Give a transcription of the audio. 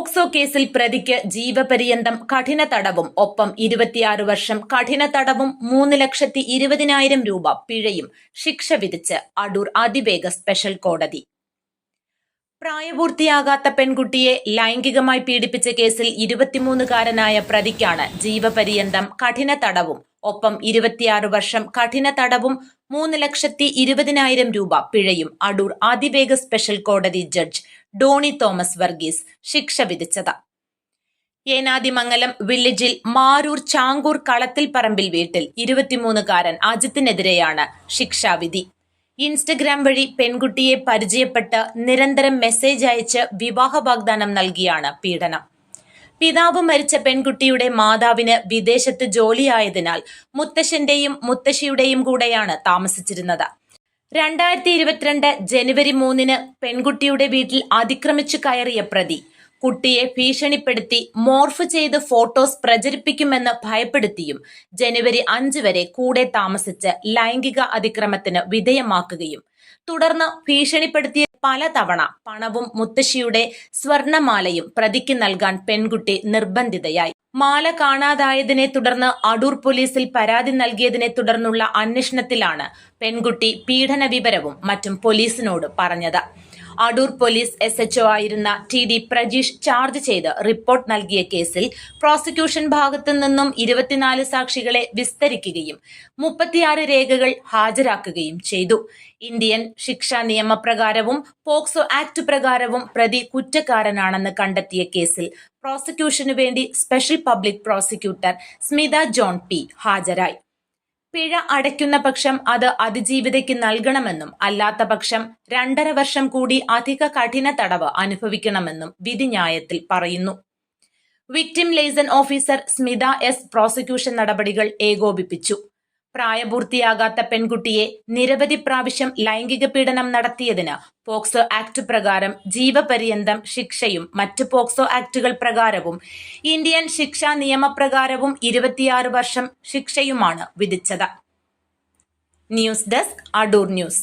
POCSO കേസിൽ പ്രതിക്ക് ജീവപര്യന്തം കഠിന തടവും ഒപ്പം ഇരുപത്തിയാറ് വർഷം കഠിന തടവും മൂന്ന് ലക്ഷത്തി ഇരുപതിനായിരം രൂപ പിഴയും ശിക്ഷ വിധിച്ച് അടൂർ അതിവേഗ സ്പെഷ്യൽ കോടതി. പ്രായപൂർത്തിയാകാത്ത പെൺകുട്ടിയെ ലൈംഗികമായി പീഡിപ്പിച്ച കേസിൽ ഇരുപത്തിമൂന്നുകാരനായ പ്രതിക്കാണ് ജീവപര്യന്തം കഠിന തടവും ഒപ്പം ഇരുപത്തിയാറ് വർഷം കഠിന തടവും മൂന്ന് ലക്ഷത്തി ഇരുപതിനായിരം രൂപ പിഴയും അടൂർ അതിവേഗ സ്പെഷ്യൽ കോടതി ജഡ്ജ് ഡോണി തോമസ് വർഗീസ് ശിക്ഷ വിധിച്ചത്. ഏനാദിമംഗലം വില്ലേജിൽ മാരൂർ ചാങ്കൂർ കളത്തിൽ പറമ്പിൽ വീട്ടിൽ ഇരുപത്തിമൂന്നുകാരൻ അജിത്തിനെതിരെയാണ് ശിക്ഷാവിധി ഇൻസ്റ്റഗ്രാം വഴി പെൺകുട്ടിയെ പരിചയപ്പെട്ട് നിരന്തരം മെസ്സേജ് അയച്ച് വിവാഹ വാഗ്ദാനം നൽകിയാണ് പീഡനം. പിതാവ് മരിച്ച പെൺകുട്ടിയുടെ മാതാവിന് വിദേശത്ത് ജോലിയായതിനാൽ മുത്തശ്ശന്റെയും മുത്തശ്ശിയുടെയും കൂടെയാണ് താമസിച്ചിരുന്നത്. രണ്ടായിരത്തി ഇരുപത്തിരണ്ട് ജനുവരി മൂന്നിന് പെൺകുട്ടിയുടെ വീട്ടിൽ അതിക്രമിച്ചു കയറിയ പ്രതി കുട്ടിയെ ഭീഷണിപ്പെടുത്തി മോർഫ് ചെയ്ത് ഫോട്ടോസ് പ്രചരിപ്പിക്കുമെന്ന് ഭയപ്പെടുത്തിയും ജനുവരി അഞ്ച് വരെ കൂടെ താമസിച്ച് ലൈംഗിക അതിക്രമത്തിന് വിധേയമാക്കുകയും തുടർന്ന് ഭീഷണിപ്പെടുത്തിയ പലതവണ പണവും മുത്തശ്ശിയുടെ സ്വർണമാലയും പ്രതിക്ക് നൽകാൻ പെൺകുട്ടി നിർബന്ധിതയായി. മാല കാണാതായതിനെ തുടർന്ന് അടൂർ പോലീസിൽ പരാതി നൽകിയതിനെ തുടർന്നുള്ള അന്വേഷണത്തിലാണ് പെൺകുട്ടി പീഡന വിവരവും മറ്റും പോലീസിനോട് പറഞ്ഞത്. Adoor police S H O ആയിരുന്ന ടി ഡി പ്രജീഷ് ചാർജ് ചെയ്ത് റിപ്പോർട്ട് നൽകിയ കേസിൽ പ്രോസിക്യൂഷൻ ഭാഗത്തു നിന്നും ഇരുപത്തിനാല് സാക്ഷികളെ വിസ്തരിക്കുകയും മുപ്പത്തിയാറ് രേഖകൾ ഹാജരാക്കുകയും ചെയ്തു. ഇന്ത്യൻ ശിക്ഷാ നിയമപ്രകാരവും പോക്സോ ആക്ട് പ്രകാരവും പ്രതി കുറ്റക്കാരനാണെന്ന് കണ്ടെത്തിയ കേസിൽ പ്രോസിക്യൂഷനു വേണ്ടി special public prosecutor Smitha John P ഹാജരായി. പിഴ അടയ്ക്കുന്ന പക്ഷം അത് അതിജീവിതയ്ക്ക് നൽകണമെന്നും അല്ലാത്ത പക്ഷം രണ്ടര വർഷം കൂടി അധിക കഠിന തടവ് അനുഭവിക്കണമെന്നും വിധിന്യായത്തിൽ പറയുന്നു. Victim liaison officer Smitha S prosecution നടപടികൾ ഏകോപിപ്പിച്ചു. പ്രായപൂർത്തിയാകാത്ത പെൺകുട്ടിയെ നിരവധി പ്രാവശ്യം ലൈംഗിക പീഡനം നടത്തിയതിന് പോക്സോ ആക്ട് പ്രകാരം ജീവപര്യന്തം ശിക്ഷയും മറ്റ് പോക്സോ ആക്ടുകൾ പ്രകാരവും ഇന്ത്യൻ ശിക്ഷാ നിയമപ്രകാരവും ഇരുപത്തിയാറ് വർഷം ശിക്ഷയുമാണ് വിധിച്ചത്. News desk Adoor news.